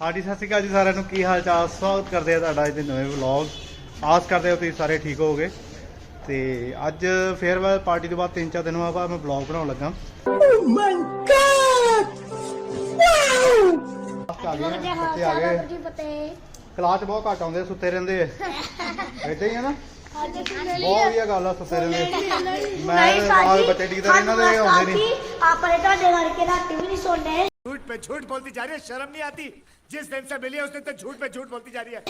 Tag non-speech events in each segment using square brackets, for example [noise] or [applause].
ਹਾਂਜੀ ਸਤਿ ਸ਼੍ਰੀ ਅਕਾਲ ਜੀ ਸਾਰਿਆਂ ਨੂੰ। ਕੀ ਹਾਲ ਚਾਲ ਸਵਾਗਤ ਕਰਦੇ ਆ ਤੁਹਾਡਾ ਅੱਜ ਦੇ ਨਵੇਂ ਵਲੌਗ। ਆਸ ਕਰਦੇ ਹਾਂ ਤੁਸੀਂ ਸਾਰੇ ਠੀਕ ਹੋਵੋਗੇ। ਤੇ ਅੱਜ ਫੇਅਰਵੈਲ ਪਾਰਟੀ ਤੋਂ ਬਾਅਦ ਤਿੰਨ ਚਾਰ ਦਿਨ ਬਾਅਦ ਮੈਂ ਵਲੌਗ ਬਣਾਉਣ ਲੱਗਾ। ਆ ਗਏ ਆ, ਬੱਚੇ ਆ ਗਏ। ਕਲਾਸ 'ਚ ਬਹੁਤ ਘੱਟ ਆਉਂਦੇ ਸੁੱਤੇ ਰਹਿੰਦੇ [laughs] ਹੀ ਆ ਨਾ? ਬਹੁਤ ਵਧੀਆ ਗੱਲ ਆ ਸੁੱਤੇ ਰਹਿੰਦੇ ਮੈਂ ਬੱਚੇ ਡਿੱਗਦੇ ਇਹਨਾਂ ਦੇ ਆਉਂਦੇ ਨਹੀਂ। ਆਪਣੇ ਤੁਹਾਡੇ ਕਰਕੇ ਰਾਤੀ ਵੀ ਨਹੀਂ ਸੌਂਦੇ। झूठ पे झूठ बोलती जा रही है शर्म नहीं आती जिस दिन से मिली है उस दिन तक झूठ पे झूठ बोलती जा रही है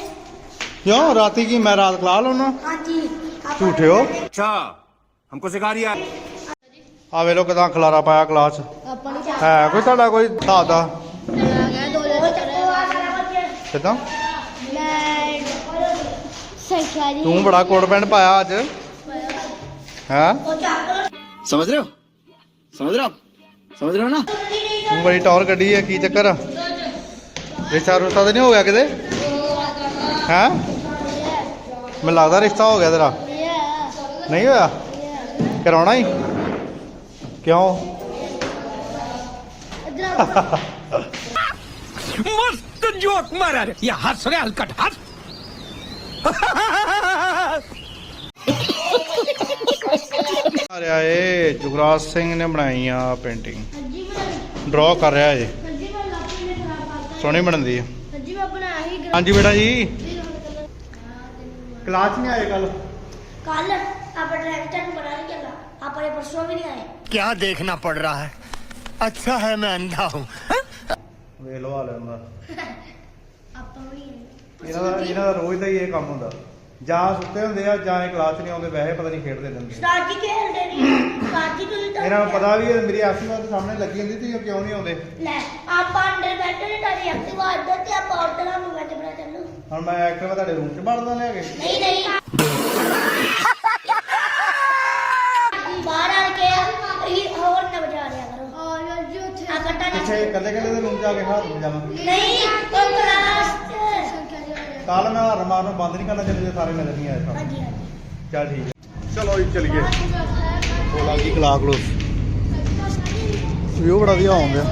ਕਿਉਂ ਰਾਤੀ ਕੀ ਮੈਂ ਰਾਤ ਖਲਾ ਲਾਉਣਾ ਹਾਂਜੀ ਆਪਾਂ- ਝੂਠੇ ਹੋ अच्छा हमको सिखा रही है ਆ ਵੇ ਲੋ ਕਿਦਾਂ ਖਲਾਰਾ ਪਾਇਆ ਕਲਾਸ 'ਚ। ਆਪਾਂ ਨੂੰ ਚਾਹ ਹੈ ਕੋਈ ਤੁਹਾਡਾ ਕੋਈ ਹਿਸਾਬ ਦਾ ਗਿਆ ਦੋ ਲੈ ਚੱਕੋ ਆ ਕਰਾ ਬੱਚੇ ਕਿਦਾਂ ਮੈਂ ਸਿੱਖਿਆ ਜੀ ਤੂੰ ਬੜਾ ਕੋਟ ਪੈਂਟ ਪਾਇਆ ਅੱਜ ਹੈ ਉਹ ਚੱਕ समझ रहे हो समझ रहे हो आप समझ रहे हो ना ਤੂੰ ਬੜੀ ਟੌਰ ਕੱਢੀ ਹੈ ਕੀ ਚੱਕਰ ਆ? ਰਿਸ਼ਤਾ ਰੁਸ਼ਤਾ ਤਾਂ ਨਹੀਂ ਹੋ ਗਿਆ ਕਿਤੇ? ਹਾਂ? ਮੈਨੂੰ ਲੱਗਦਾ ਰਿਸ਼ਤਾ ਹੋ ਗਿਆ ਤੇਰਾ। ਨਹੀਂ ਹੋਇਆ? ਕਰਾਉਣਾ ਹੀ? ਕਿਉਂ? ਮਸਤ ਜੋਕ ਮਾਰਾ ਰੇ। ਯਾ ਹੱਸ ਰਿਹਾ ਹਲਕਟ ਹੱਸ। ਆ ਰਿਹਾ ਏ ਜੁਗਰਾਜ ਸਿੰਘ ਨੇ ਬਣਾਈ ਆ ਪੇਂਟਿੰਗ ਡਰਾ ਕਰ ਰਿਹਾ ਏ ਸੱਜੀ ਮੈਂ ਲਾਪੀ ਹੈ ਹਾਂਜੀ ਬੇਟਾ ਜੀ। ਕਲਾਸ ਨਹੀਂ ਆਏ ਕੱਲ ਕੱਲ ਆਪਾਂ ਡਰਾਈਵਰ ਨੂੰ ਬਣਾ ਨਹੀਂ ਚੱਲਾ ਆਪਾਂ ਇਹ ਪਰਸੋਂ ਵੀ ਨਹੀਂ ਆਏ। ਕੀ ਦੇਖਣਾ ਪੜ ਰਿਹਾ ਹੈ? ਅੱਛਾ ਹੈ ਮੈਂ ਅੰਧਾ ਹੂੰ। ਵੇ ਲਵਾ ਲੈਂਦਾ ਆਪਾਂ ਵੀ ਇਹਨਾਂ ਦਾ ਰੋਜ਼ ਦਾ ਹੀ ਇਹ ਕੰਮ ਹੁੰਦਾ। ਜਾਂ ਸੁੱਤੇ ਹੁੰਦੇ ਆ ਜਾਂ ਇਹ ਕਲਾਸ 'ਚ ਨਹੀਂ ਆਉਂਦੇ ਵੈਸੇ ਪਤਾ ਨਹੀਂ ਖੇਡਦੇ ਰਹਿੰਦੇ ਉਸਤਾਦ ਜੀ ਖੇਡਦੇ ਨਹੀਂ ਉਸਤਾਦ ਜੀ ਤੁਸੀਂ ਤਾਂ ਇਹਨਾਂ ਨੂੰ ਪਤਾ ਵੀ ਹੈ ਮੇਰੀ ਐਕਟਿਵਾ ਦੇ ਸਾਹਮਣੇ ਲੱਗੀ ਹੁੰਦੀ ਤੇ ਇਹ ਕਿਉਂ ਨਹੀਂ ਆਉਂਦੇ? ਲੈ ਆਪਾਂ ਅੰਦਰ ਬੈਠੇ ਨੇ ਤੁਹਾਡੀ ਐਕਟਿਵਾ ਇੱਧਰ ਤੇ ਆਪਾਂ ਉੱਧਰ ਨੂੰ ਮੈਂ ਬਣਾ ਚੱਲੂ। ਹੁਣ ਮੈਂ ਐਕਟਿਵਾ ਤੁਹਾਡੇ ਰੂਮ 'ਚ ਵੜਦਾ ਲਿਆ ਕੇ। ਨਹੀਂ ਨਹੀਂ। ਬਾਹਰ ਆ ਕੇ ਇਹ ਹੋਰ ਨਾ ਬਜਾ ਰਿਆ ਕਰੋ। ਆ ਯਾਰ ਜੀ ਉੱਥੇ। ਆ ਕੱਟਾ ਪਿੱਛੇ ਇਕੱਲੇ ਇਕੱਲੇ ਦੇ ਰੂਮ 'ਚ ਆ ਕੇ ਹੱਥ ਨੂੰ ਜਾਵਾਂ ਨਹੀਂ ਉਹ ਕਲਾਸ ਕੱਲ ਮੈਂ ਹਰ ਮਾਰਨਾ ਬੰਦ ਨਹੀਂ ਕਰਨਾ ਚੱਲੇ ਸਾਰੇ ਨਹੀਂ ਆਏ ਸਾਹਮਣੇ। ਹਾਂਜੀ ਹਾਂਜੀ। ਚੱਲ ਠੀਕ ਹੈ। ਚਲੋ ਜੀ ਚਲੀਏ। ਉਹ ਲੱਗੀ ਕਲਾਕ ਲੋਸ ਵੀਊ ਬੜਾ ਵਧੀਆ ਆਉਂਦਾ।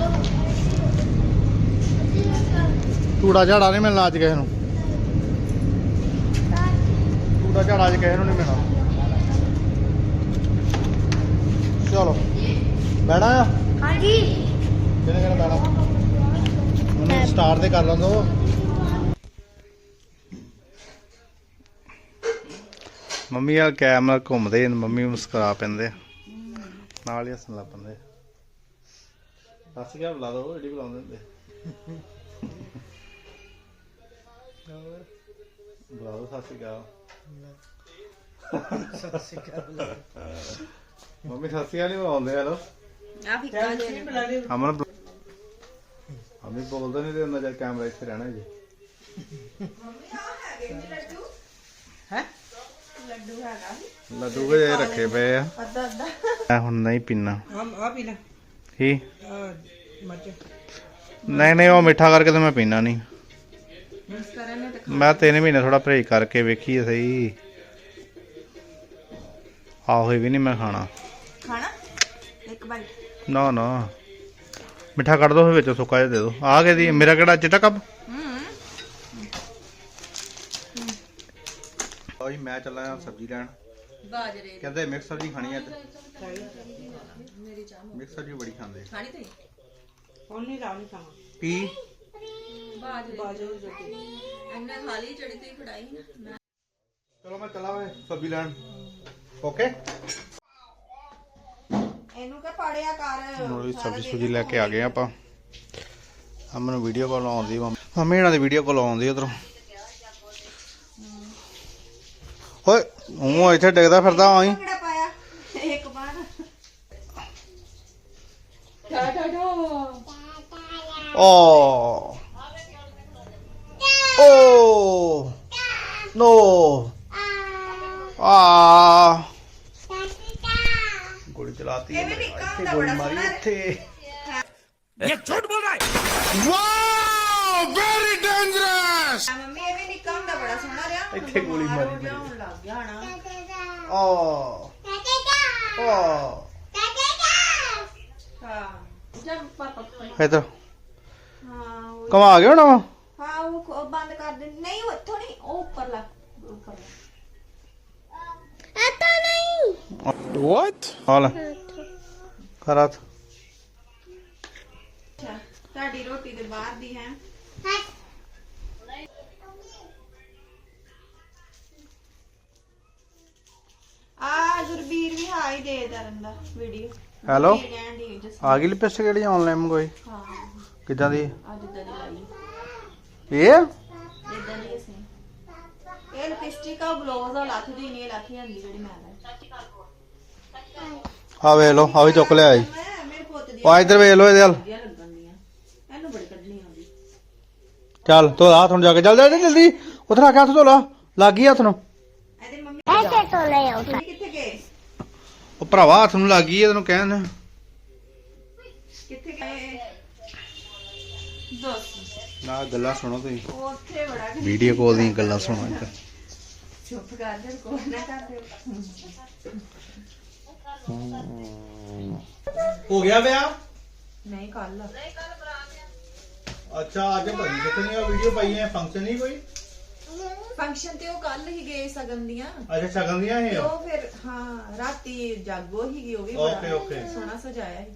ਟੂੜਾ ਝਾੜਾ ਨਹੀਂ ਮਿਲਣਾ ਅੱਜ ਕਿਸੇ ਨੂੰ। ਟੂੜਾ ਝਾੜਾ ਅੱਜ ਕਿਸੇ ਨੂੰ ਨਹੀਂ ਮਿਲਣਾ। ਚਲੋ। ਬੈਣਾ ਆ? ਹਾਂਜੀ। ਕਿਹਨੇ ਕਿਹਨੇ ਬੈਣਾ ਉਹਨੂੰ ਸਟਾਰਟ ਤੇ ਕਰ ਲੰਦੋ ਮੰਮੀ ਆ ਕੈਮਰਾ ਘੁੰਮਦੇ ਨੇ ਮੰਮੀ ਮੁਸਕਰਾ ਪੈਂਦੇ। ਆ। ਨਾਲ ਹੀ ਹੱਸਣ ਲੱਗ ਪੈਂਦੇ। ਦੱਸ ਗਿਆ ਬੁਲਾ ਦੋ ਏਡੀ ਬੁਲਾਉਂਦੇ ਹੁੰਦੇ। ਬੁਲਾ ਦੋ ਸਤਿ ਸ਼੍ਰੀ ਅਕਾਲ। ਮੰਮੀ ਸਤਿ ਸ਼੍ਰੀ ਅਕਾਲ ਨਹੀਂ ਬੁਲਾਉਂਦੇ ਹਲੋ। ਅਮਨ ਬੁਲਾ- ਅਮੀ ਬੋਲਦਾ ਨਹੀਂ ਤੇ ਜਦ ਕੈਮਰਾ ਇੱਥੇ ਰਹਿਣਾ ਜੀ ਲੱਡੂ ਕੇ ਜੇ। ਰੱਖੇ ਪਏ ਆ। ਮੈਂ ਹੁਣ ਨਹੀਂ ਪੀਣਾ। ਆ ਪੀ ਲੈ। ਕੀ? ਮੱਚ ਨਹੀਂ ਨਹੀਂ ਉਹ ਮਿੱਠਾ ਕਰਕੇ ਤਾਂ ਮੈਂ ਪੀਣਾ ਨਹੀਂ। ਮੈਂ ਤਿੰਨ ਮਹੀਨੇ ਥੋੜਾ ਪਰਹੇਜ ਕਰਕੇ ਵੇਖੀ ਆ ਸਹੀ। ਆਹੋ ਇਹ ਵੀ ਨਹੀਂ ਮੈਂ ਖਾਣਾ। ਖਾਣਾ? ਇੱਕ ਬਾਈਟ ਨਾ ਨਾ। ਮਿੱਠਾ ਕੱਢ ਦੋ ਫਿਰ ਵਿੱਚ ਸੁੱਕਾ ਜਿਹਾ ਦੇ ਦੋ। ਆ ਕੇ ਦੀ ਮੇਰਾ ਕਿਹੜਾ ਚਿੱਟਾ ਕੱਪ? ਓਏ ਮੈਂ ਚੱਲਾ ਆ ਸਬਜ਼ੀ ਲੈਣ। ਬਾਜਰੇ ਕਹਿੰਦੇ ਮਿਕਸ ਸਬਜ਼ੀ ਖਾਣੀ ਹੈ ਮਿਕਸ ਸਬਜ਼ੀ ਬੜੀ ਖਾਂਦੇ। ਹੁਣ ਨਹੀਂ ਲਾਉਣੀ ਖਾਣਾ ਕੀ? ਬਾਜੂ ਜੋਤੀ ਚਲੋ ਮੈਂ ਚੱਲਾ ਵੇ ਸਬਜ਼ੀ ਲੈਣ। ਓਕੇ? ਇਹਨੂੰ ਕਿ ਪੜਿਆ ਕਰ। ਸਬਜ਼ੀ ਸੁਜੀ ਲੈ ਕੇ ਆ ਗਏ ਆਪਾਂ। ਅਮਨ ਵੀਡੀਓ ਕਾਲ ਆਉਂਦੀ ਮੰਮੀ। ਮੰਮੀ ਇਹਨਾਂ ਦੀ ਵੀਡੀਓ ਕਾਲ ਆਉਂਦੀ ਉਧਰੋਂ। ਓਏ ਉਹ ਇੱਥੇ ਡਿੱਗਦਾ ਫਿਰਦਾ ਆਈ ਕਿਹੜਾ ਓ। ਨੋ। ਆ। ਗੋਲੀ ਚਲਾਤੀ ਗੋਲੀ ਮਾਰੀ ਇਹ ਝੂਠ ਬੋਲ ਰਹਾ ਵਾਓ ਵੈਰੀ ਡੇਂਜਰਸ ਮੰਮੀ ਨਿੱਕਾ ਹੁੰਦਾ ਬੜਾ ਸੋਹਣਾ ਰਿਹਾ। ਹੁਣ ਇੱਥੇ ਗੋਲੀ ਬਿਮਾਰ ਮਾਰੀ ਹੋ ਗਿਆ, ਹੁਣ ਲੱਗ ਗਿਆ ਹਨਾ। ਓ ਓ ਹਾਂ। ਇਧਰ। ਹਾਂ ਉਹ- ਕਮਾ ਗਿਆ ਹੋਣਾ ਵਾ? ਉੱਪਰ ਲਾ। ਉੱਪਰ ਲਾ। ਐਤਾ ਨਹੀਂ। ਵਾਟ ਹਾਲ ਖਰਾਤ ਅੱਛਾ ਤੁਹਾਡੀ ਰੋਟੀ ਦੇ ਬਾਹਰ ਦੀ ਹੈ। ਆ ਗੁਰਬੀਰ ਵੀ ਹਾਈ ਦੇ ਦਰਨ ਵੀਡੀਓ ਹੈਲੋ ਕਹਿਣ ਦੀ ਜਸ ਆ ਗਈ ਲਿਪਸਟਿਕ ਜਿਹੜੀ ਆਨਲਾਈਨ ਮੰਗਵਾਈ? ਹਾਂ। ਕਿੱਦਾਂ ਦੀ? ਅੱਜ ਦੀ ਲਾਈ ਇਹ ਇਦਾਂ ਦੀ ਅਸੀਂ। ਇਹ ਲਿਪਸਟਿਕ ਆ ਗਲੋਜ਼ ਆ ਲੱਥ ਦੀ ਨਹੀਂ ਲੱਥ ਜਾਂਦੀ ਜਿਹੜੀ ਮੈਂ ਲਾਈ। ਆ ਵੇਖ ਲਓ ਆ ਵੀ ਚੁੱਕ ਲਿਆ ਜੀ। ਮੈਂ ਮੇਰੇ ਪੁੱਤ ਦੀ ਆ ਇੱਧਰ ਵੇਖ ਲਓ ਇਹਦੇ ਹਲ ਵਧੀਆ ਲੱਗਣ ਦੀਆਂ ਇਹਨੂੰ ਬੜੀ ਕੱਢਣੀ ਆਉਂਦੀ। ਚੱਲ ਧੋ ਲਾ ਹੱਥ ਨੂੰ ਜਾ ਕੇ। ਚੱਲ ਜਾ ਜਲਦੀ। ਉਧਰ ਆ ਕੇ ਹੱਥ ਧੋ ਲਾ ਲੱਗ ਗਈ ਹੱਥ ਨੂੰ। ਐਸੇ ਤੋਂ ਲੈ ਆਉ ਤੁਸੀਂ ਕਿੱਥੇ ਗਏ? ਉਹ ਭਰਾਵਾ ਹੱਥ ਨੂੰ ਲੱਗ ਗਈ ਇਹਨੂੰ ਕਹਿਣ। ਕਿੱਥੇ ਗਏ? ਦੋਸਤ ਨਾ ਗੱਲਾਂ ਸੁਣੋ ਤੁਸੀਂ। ਉਹ ਉੱਥੇ ਬੜਾ ਵੀਡੀਓ ਕਾਲ ਦੀਆਂ ਗੱਲਾਂ ਸੁਣੋ ਇੱਧਰ ਚੁੱਪ ਕਰ ਜਾ ਕੋਈ ਨਾ ਕਰ ਦਿਓ। ਹੋ ਗਿਆ ਵਿਆਹ? ਨਹੀਂ ਕੱਲ ਅੱਛਾ ਅੱਜ ਭਾਈ ਕਿਤਨੀ ਆ ਵੀਡੀਓ ਪਾਈ ਹੈ ਫੰਕਸ਼ਨ ਨਹੀਂ ਕੋਈ? ਫੰਕਸ਼ਨ ਤੇ ਉਹ ਕੱਲ ਹੀ ਗਏ ਸਗਨ ਦੀਆਂ। ਅੱਛਾ ਸ਼ਗਨ ਦੀਆਂ ਤੇ ਇਹ ਉਹ ਫਿਰ ਹਾਂ ਰਾਤੀ ਜਾਗੋ ਹੀ ਗਈ ਉਹ ਵੀ ਓਕੇ, ਓਕੇ। ਸੋਹਣਾ ਸਜਾਇਆ ਸੀ।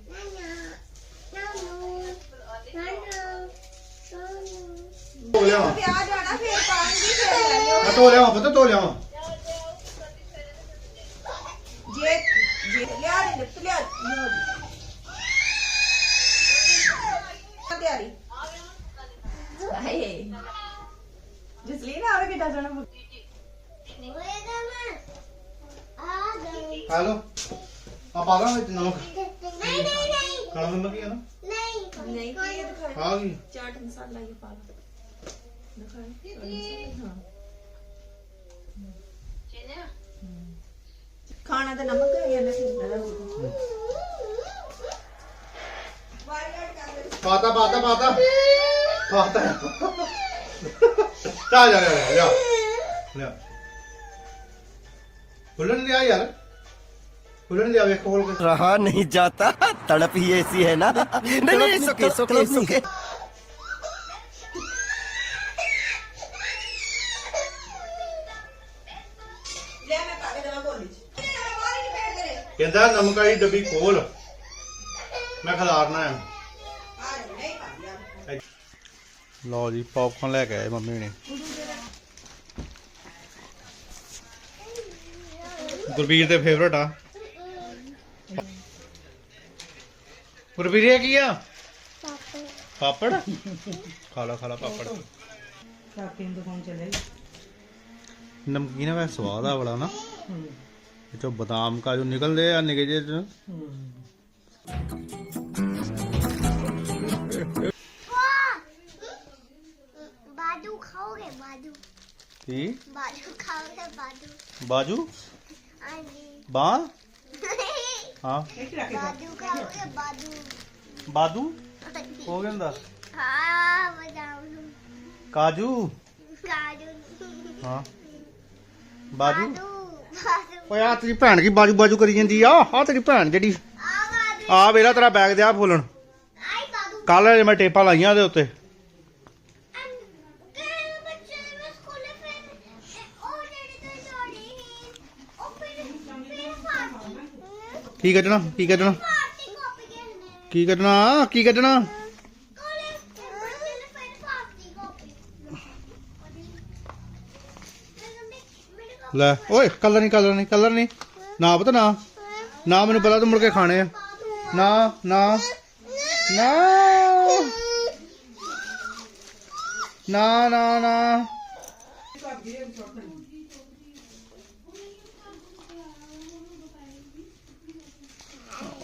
ਧੋ ਲਿਆਵਾਂ। ਵਿਆਹ ਜਾਣਾ ਫਿਰ ਪਾਉਂਗੀ ਫਿਰ ਲੈ ਲਿਓ। ਮੈਂ ਧੋ ਲਿਆਵਾਂ ਪਤਾ ਧੋ ਲਿਆਵਾਂ। ਜੇ ਜੇ ਲਿਆ ਦੇ ਲਿਆ ਲਿਆ ਦੇ। ਆ ਤਿਆਰੀ ਹਾਏ ਆਵੇ ਕਿੱਡਾ ਸੋਹਣਾ ਬੁ- ਹੈਲੋ ਆ ਪਾ ਦਾਂ ਵਿੱਚ ਨਮਕ। ਨਹੀਂ ਨਹੀਂ ਨਹੀਂ। ਕਾਲਾ ਨਮਕ ਹੀ ਹੈ ਨਾ। ਨਹੀਂ। ਨਹੀਂ ਕੀ ਇਹ ਦਿਖਾਇਆ? ਆ ਗਈ। ਚਾਟ ਮਸਾਲਾ ਇਹ ਪਾ ਲਓ। ਦਿਖਾਇਆ? ਹਾਂ। ਖਾਣਾ ਤਾਂ ਨਮਕ ਹੈ ਜਾਂ ਨਹੀਂ ਪਾਤਾ ਪਾਤਾ ਪਾਤਾ। ਪਾਤਾ। ਜਾ ਜਾ ਜਾ ਲਿਆ ਖੁੱਲਣ ਲਿਆ ਯਾਰ ਖੁੱਲਣ ਲਿਆ ਵੇਖ ਖੋਲ ਕੇ रहा नहीं जाता तड़प ही ऐसी है ना नहीं नहीं सुखे सुखे सुखे ਲੈ ਮੈਂ ਪਾ ਕੇ ਦੇਵਾਂ ਕੋਲੀ ਚ ਇਹ ਬਾਹਰ ਹੀ ਬੈਠ ਤੇਰੇ ਕਹਿੰਦਾ ਨਮਕ ਵਾਲੀ ਡੱਬੀ ਖੋਲ ਮੈਂ ਖਿਲਾਰਨਾ ਆ ਲਓ ਜੀ ਪੌਪਕਾਰਨ ਲੈ ਕੇ ਆਏ ਮੰਮੀ ਨੇ ਗੁਰਬੀਰ ਦੇ ਫੇਵਰਟ ਆ। ਗੁਰਬੀਰ ਇਹ ਕੀ ਆ? ਪਾਪੜ। ਖਾ ਲਾ ਖਾ ਲਾ ਪਾਪੜ। ਕਾਕੇ ਨੂੰ ਦੁਕਾਨ ਚਲੇ। ਨਮਕੀਨ ਵੈ ਸਵਾਦ ਆ ਬੜਾ ਨਾ। ਇਹ ਚੋਂ ਬਦਾਮ ਕਾਜੂ ਨਿਕਲਦੇ ਆ ਨਿਕੇ ਜੇ ਚ। ਕੀ? ਬਾਦੂ ਖਾਓਗੇ ਬਾਦੂ ਬਾਜੂ। ਹਾਂਜੀ। ਬਾਹ [laughs] ਹਾਂ। ਬਾਦੂ ਖਾਓਗੇ ਬਾਦੂ ਬਾਦੂ ਹੋ ਗਿਆ ਹੁੰਦਾ। ਹਾਂ ਬਦਾਮ ਕਾਜੂ? ਕਾਜੂ। ਹਾਂ। ਬਾਜੂ? ਓਏ ਆ ਤੇਰੀ ਭੈਣ ਕੀ ਬਾਜੂ ਬਾਜੂ ਕਰੀ ਜਾਂਦੀ ਆ? ਆ ਤੇਰੀ ਭੈਣ ਜਿਹੜੀ ਆ ਬਾਦੂ ਆ ਵੇਲਾ ਤੇਰਾ ਬੈਗ ਦੇ ਆ ਫੁੱਲਣ। ਕੱਲ ਮੈਂ ਟੇਪਾਂ ਲਾਈਆਂ ਉਹਦੇ ਉੱਤੇ। ਕੀ ਕੱਢਣਾ? ਕੀ ਕੱਢਣਾ? ਕੀ ਕੱਢਣਾ? ਕੀ ਕੱਢਣਾ? ਲੈ, ਓਏ ਕਲਰ ਨਹੀਂ ਕਲਰ ਨਹੀਂ ਕਲਰ ਨਹੀਂ। ਨਾ ਪਤਾ, ਨਾ। ਨਾ, ਮੈਨੂੰ ਪਤਾ ਤੂੰ ਮੁੜ ਕੇ ਖਾਣੇ ਆ। ਨਾ ਨਾ। ਨਾ। ਨਾ ਨਾ ਨਾ।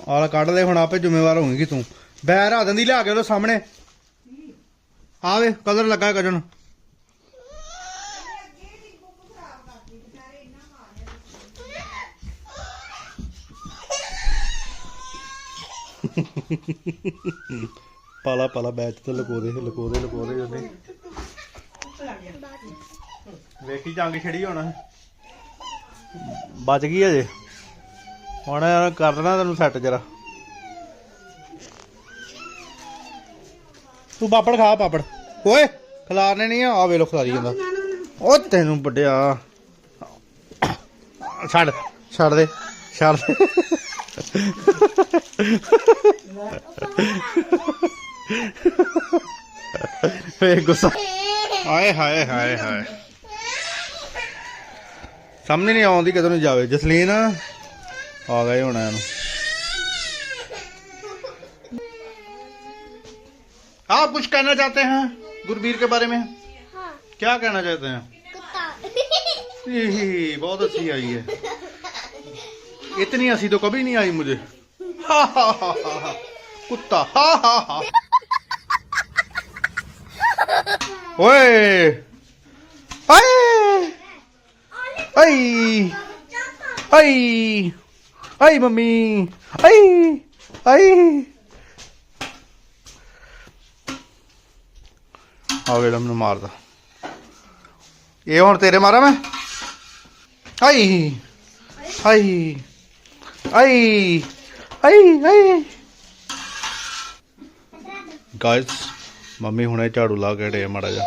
ਆਲਾ ਕੱਢ ਲੈ, ਹੁਣ ਆਪੇ ਜ਼ਿੰਮੇਵਾਰ ਹੋਵੇਂਗੀ ਤੂੰ। ਬੈਰ ਆ ਦਿੰਦੀ ਲਿਆ ਕੇ ਉਹਦੇ ਸਾਹਮਣੇ। ਆਵੇ ਕਦਰ ਲੱਗਾ ਕੱਢਣ। ਪਾਲਾ ਪਾਲਾ, ਬੈਚ ਤੇ ਲਕੋ ਦੇ ਲਕੋ ਦੇ ਲਕੋ ਦੇ ਉਹਨੇ ਵੇਖੀ, ਜੰਗ ਛੜੀ ਹੁਣ। ਬਚ ਗਈ ਅਜੇ? ਹੁਣ ਕਰ ਦੇਣਾ ਤੈਨੂੰ ਸੈੱਟ ਜਰਾ। ਤੂੰ ਪਾਪੜ ਖਾ ਪਾਪੜ। ਓਏ ਖਿਲਾਰਨੇ ਨਹੀਂ ਆ ਆ ਵੇ ਲੋ ਖਿਲਾਰੀ ਜਾਂਦਾ। ਉਹ ਤੈਨੂੰ ਵੱਡਿਆ। ਛੱਡ ਛੱਡ ਦੇ ਛੱਡ ਦੇ। ਏ ਗੁੱਸਾ। ਹਾਏ ਹਾਏ ਹਾਏ ਹਾਏ। ਸਾਹਮਣੇ ਨਹੀਂ ਆਉਂਦੀ ਕਦੋਂ ਨੂੰ ਜਾਵੇ। ਜਸਲੀਨ। ਆ ਗਏ ਹੁਣ ਇਹਨੂੰ आप कुछ कहना चाहते हैं गुरबीर के बारे में हाँ क्या कहना चाहते हैं कुत्ता यही बहुत अच्छी आई है इतनी हंसी तो कभी नहीं आई मुझे हा हा हा हा हा। कुत्ता हा हा हा ओए आए आई आई ਆਈ ਮੰਮੀ ਆਈ ਆਈ ਆ ਵੇਲਾ ਮੈਨੂੰ ਮਾਰਦਾ। ਇਹ ਹੁਣ ਤੇਰੇ ਮਾਰਾਂ ਮੈਂ? ਆਈ। ਆਈ। ਆਈ। ਆਈ ਆਈ। ਗਾਇਸ ਮੰਮੀ ਹੁਣੇ ਝਾੜੂ ਲਾ ਕੇ ਡੇ ਮੜਾ ਜਾ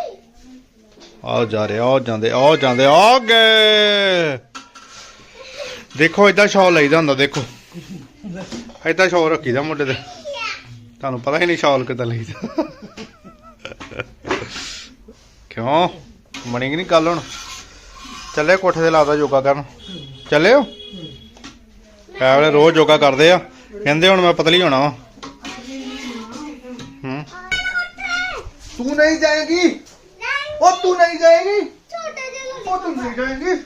ਆ ਜਾ ਰਿਹਾ, ਆ ਜਾਂਦੇ ਆ ਜਾਂਦੇ, ਆ ਗਏ। ਦੇਖੋ ਇਦਾਂ ਲਈ ਲਈਦਾ ਹੁੰਦਾ ਦੇਖੋ। ਇਦਾਂ ਸ਼ੌ ਰੱਖੀਦਾ ਮੁੰਡੇ ਤੇ ਤੁਹਾਨੂੰ ਪਤਾ ਹੀ ਨਹੀਂ ਸ਼ੌਲ ਕਿਦਾਂ ਲਈਦਾ। ਕਿਉਂ? ਮਣੀ ਨਹੀਂ ਗੱਲ ਹੁਣ? ਚੱਲੇ ਕੋਠੇ ਤੇ ਲਾਦਾ ਯੋਗਾ ਕਰਨ। ਚੱਲੇ ਹੋ? ਐਵੇਂ ਰੋਜ਼ ਯੋਗਾ ਕਰਦੇ ਆ। ਕਹਿੰਦੇ ਹੁਣ ਮੈਂ ਪਤਲੀ ਹੋਣਾ ਵਾ। ਹੂੰ। ਤੂੰ ਨਹੀਂ ਜਾਏਗੀ? ਉਹ ਤੂੰ ਨਹੀਂ ਜਾਏਗੀ? ਛੋਟੇ ਜਿਹੇ ਉਹ ਤੂੰ ਨਹੀਂ ਜਾਏਗੀ।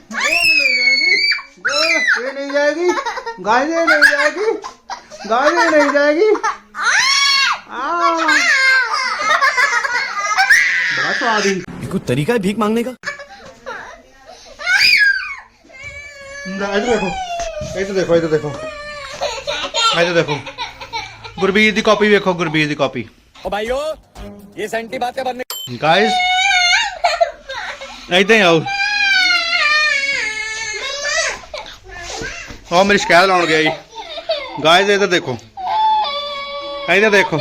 ये नहीं जाएगी। गाजर नहीं जाएगी। गाजर नहीं जाएगी। बड़ा तरीका है भीख मांगने का? देखो। देखो देखो। हाँ, देखो। गुरबीर की कॉपी देखो गुरबीर की कॉपी। ओ ये सेंटी बातें बनने गाइस आओ ਉਹ ਮੇਰੀ ਸ਼ਿਕਾਇਤ ਲਾਉਣ ਗਿਆ ਜੀ गाइस इधर देखो इधर देखो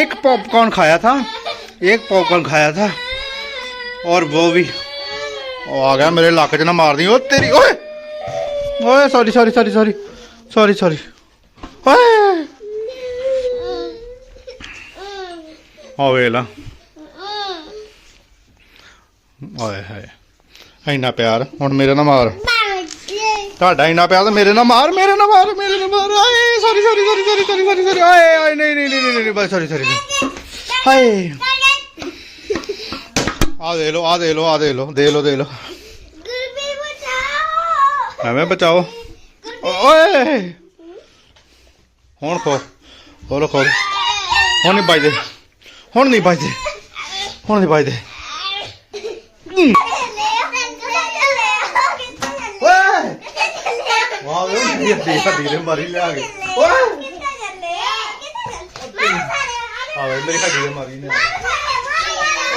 एक पॉपकॉर्न खाया था एक पॉपकॉर्न खाया था और वो भी वो आ गया मेरे इलाके च ना मार दी ओ तेरी ओए ओए sorry sorry sorry sorry sorry sorry ओए ਆ ਵੇਖ ਲਾ ਓਏ ਹਾਏ ਇੰਨਾ ਪਿਆਰ ਹੁਣ ਮੇਰੇ ਨਾਲ ਮਾਰ ਤੁਹਾਡਾ ਇੰਨਾ ਪਿਆ ਤਾਂ ਮੇਰੇ ਨਾਲ ਮਾਰ, ਮੇਰੇ ਨਾਲ ਮਾਰ, ਮੇਰੇ ਨਾਲ ਮਾਰ। ਆਏ sorry sorry sorry sorry sorry sorry sorry ਆਏ ਆਏ, ਨਹੀਂ ਨਹੀਂ ਨਹੀਂ ਨਹੀਂ ਬਸ ਸੌਰੀ ਸੌਰੀ ਹਾਏ। ਆ ਦੇ ਲੋ ਆ ਦੇ ਲੋ ਆ ਦੇ ਲੋ ਦੇ ਲੋ ਦੇ ਲੋ ਗੁਰਬੀ ਬਚਾਓ ਐਵੇਂ ਬਚਾਓ। ਓਏ। ਹੁਣ ਖੋ ਹੋਰ ਖੋ ਹੁਣ ਨਹੀਂ ਬਾਈ ਦੇ ਹੁਣ ਨਹੀਂ ਬਾਈ ਦੇ ਹੁਣ ਨਹੀਂ ਬਾਈ ਦੇ ਵਾਹ ਵੇ ਉਹਦੀ ਅੱਧੀ ਹੱਡੀ ਦੇ ਮਾਰੀ ਲਿਆ ਕੇ। ਓਏ! ਆ ਵੇ ਹੱਡੀ ਦੇ ਮਾਰੀ ਨੇ।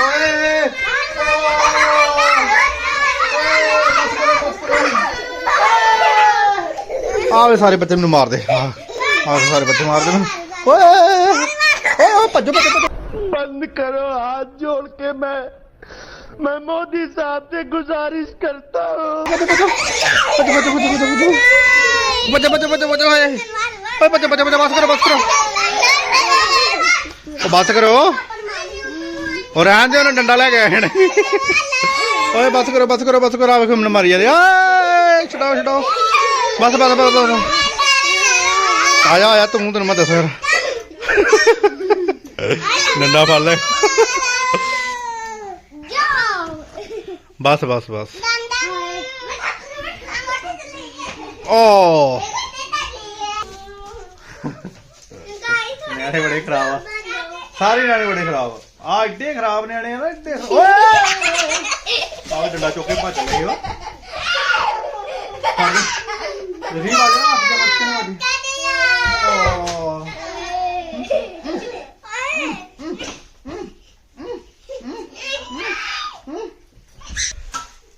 ਓਏ! ਆ ਸਾਰੇ। ਬੱਚੇ ਮੈਨੂੰ ਮਾਰਦੇ। ਆ ਆ ਸਾਰੇ ਬੱਚੇ ਮਾਰਦੇ ਮੈਨੂੰ। ਓਏ! ਓਏ ਭੱਜੋ ਭੱਜੋ। ਬੰਦ ਕਰੋ ਹੱਥ ਜੋੜ ਕੇ ਮੈਂ मैं मोदी साहब से गुजारिश करता हूँ बचा बचा बचा बचा है ओए बचा बचा बचा बस करो बस करो बस करो और रहन दे उन्हें डंडा लेके आए ओए बस करो बस करो बस करो आवे मारी जा रहे छुड़ाओ छुड़ाओ बस बस बस बस आया आया तू तेन मैं दस डंडा फड़ ले ਬਸ ਬਸ ਬਸ। ਓ। ਨਿਆਣੇ ਬੜੇ ਖਰਾਬ ਆ। ਸਾਰੇ ਨਿਆਣੇ ਬੜੇ ਖਰਾਬ ਆ। ਆ ਏਡੇ ਖਰਾਬ ਨਿਆਣੇ ਆ ਨਾ ਏਡੇ ਓਏ! ਆਹ ਡੰਡਾ ਚੁੱਕ ਕੇ ਭੱਜ ਗਏ ਹੋ। ਰੀ ਵਾਲੇ ਹੱਥ ਦੇ ਬੱਚੇ ਨੇ ਵਾਦੀ ਓ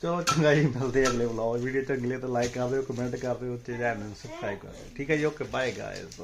ਚਲੋ ਚੰਗਾ ਜੀ, ਮਿਲਦੇ ਅਗਲੇ ਵਲੌਗ ਵੀਡੀਓ ਚੰਗੀ ਲੱਗੇ ਤਾਂ ਲਾਈਕ ਕਰ ਦਿਓ ਕਮੈਂਟ ਕਰ ਦਿਓ, ਤੇ ਚੈਨਲ ਨੂੰ ਸਬਸਕ੍ਰਾਈਬ ਕਰ ਦਿਓ। ਠੀਕ ਹੈ ਜੀ ਓਕੇ ਬਾਏ ਗਾਇਸ